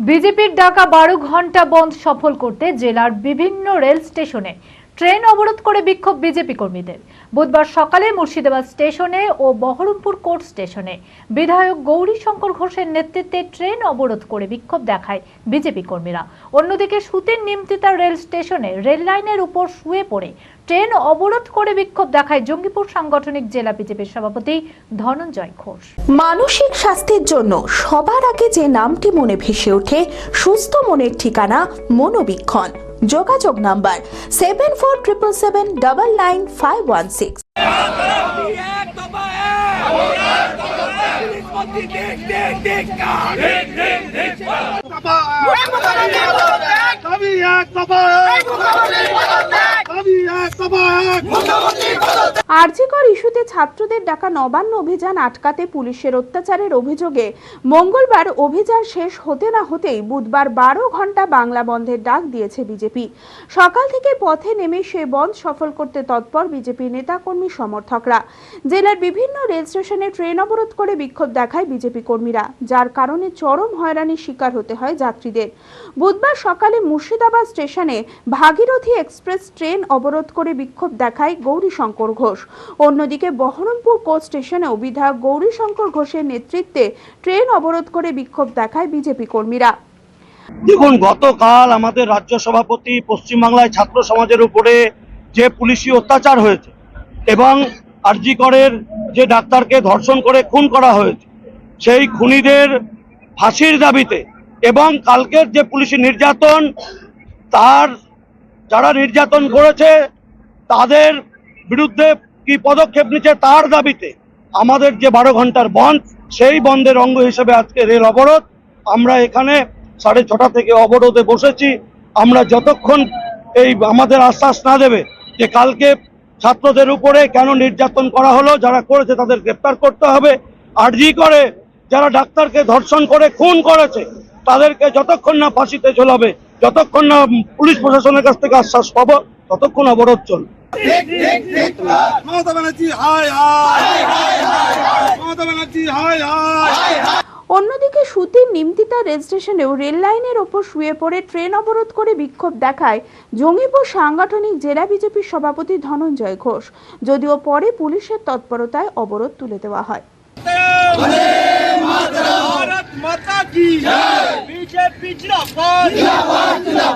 বিজেপির ডাকা বারো ঘণ্টা বন্ধ সফল করতে জেলার বিভিন্ন রেল স্টেশনে ট্রেন অবরোধ করে বিক্ষোভ বিজেপি কর্মীদের। বুধবার সকালে মুর্শিদাবাদ স্টেশনে ও বহরমপুর কোর্ট স্টেশনে বিধায়ক গৌরী শঙ্কর ঘোষের নেতৃত্বে ট্রেন অবরোধ করে বিক্ষোভ দেখায় বিজেপি কর্মীরা। অন্যদিকে সুতির নিমতিতা রেল স্টেশনে রেল লাইনের উপর শুয়ে পড়ে ট্রেন অবরোধ করে বিক্ষোভ দেখায় জঙ্গিপুর সাংগঠনিক জেলা বিজেপির সভাপতি ধনঞ্জয় ঘোষ। মানসিক স্বাস্থ্যের জন্য সবার আগে যে নামটি মনে ভেসে ওঠে, সুস্থ মনের ঠিকানা মনোবীক্ষণ। যোগাযোগ number seven four triple seven double nine five one six. আমি এক বাবা আমি এক দফা আরজিকর ইস্যুতে ছাত্রদের ডাকা নবান্ন অভিযান আটকাতে পুলিশের অত্যাচারের অভিযোগে মঙ্গলবার অভিযান শেষ হতে না হতেই বুধবার বারো ঘণ্টা বাংলা বন্ধের ডাক দিয়েছে বিজেপি। সকাল থেকে পথে নেমে সে বন্ধ সফল করতে তৎপর বিজেপি নেতাকর্মী সমর্থকরা। জেলার বিভিন্ন রেল স্টেশনে ট্রেন অবরোধ করে বিক্ষোভ দেখায় বিজেপি কর্মীরা, যার কারণে চরম হয়রানির শিকার হতে হয় যাত্রীদের। বুধবার সকালে মুর্শিদাবাদ স্টেশনে ভাগীরথী এক্সপ্রেস ট্রেন অবরোধ করে বিক্ষোভ দেখায় গৌরীশঙ্কর ঘোষ। অন্যদিকে বহরমপুর কোচ স্টেশনেও বিধায়ক গৌরীশঙ্কর ঘোষের নেতৃত্বে ট্রেন অবরোধ করে বিক্ষোভ দেখায় বিজেপি কর্মীরা। দেখুন, গতকাল আমাদের রাজ্য সভাপতি পশ্চিমবাংলায় ছাত্র সমাজের উপরে যে পুলিশি অত্যাচার হয়েছে এবং আরজি করের যে ডাক্তারকে ধর্ষণ করে খুন করা হয়েছে, সেই খুনিদের ফাঁসির দাবিতে এবং কালকের যে পুলিশি নির্যাতন, তার যারা নির্যাতন করেছে, তাদের বিরুদ্ধে কি পদক্ষেপ নিচ্ছে তার দাবিতে আমাদের যে বারো ঘণ্টার বন্ধ, সেই বন্ধের অঙ্গ হিসেবে আজকে রেল অবরোধ। আমরা এখানে সাড়ে ছটা থেকে অবরোধে বসেছি। আমরা যতক্ষণ এই আমাদের আশ্বাস না দেবে যে কালকে ছাত্রদের উপরে কেন নির্যাতন করা হলো, যারা করেছে তাদের গ্রেপ্তার করতে হবে আরজি করে যারা ডাক্তারকে ধর্ষণ করে, খুন করেছে, তাদেরকে যতক্ষণ না ফাঁসিতে ঝোলাবে, যতক্ষণ না পুলিশ প্রশাসনের কাছ থেকে আশ্বাস পাবো ততক্ষণ অবরোধ চল। মমতা ব্যানার্জি হায় মমতা ব্যানার্জি হায় অন্যদিকে সুতির নিমতিতা রেল স্টেশনেও রেল লাইনের ওপর শুয়ে পড়ে ট্রেন অবরোধ করে বিক্ষোভ দেখায় জঙ্গিপুর সাংগঠনিক জেলা বিজেপির সভাপতি ধনঞ্জয় ঘোষ যদিও পরে পুলিশের তৎপরতায় অবরোধ তুলে দেওয়া হয়। বিজেপি জিন্দাবাদ।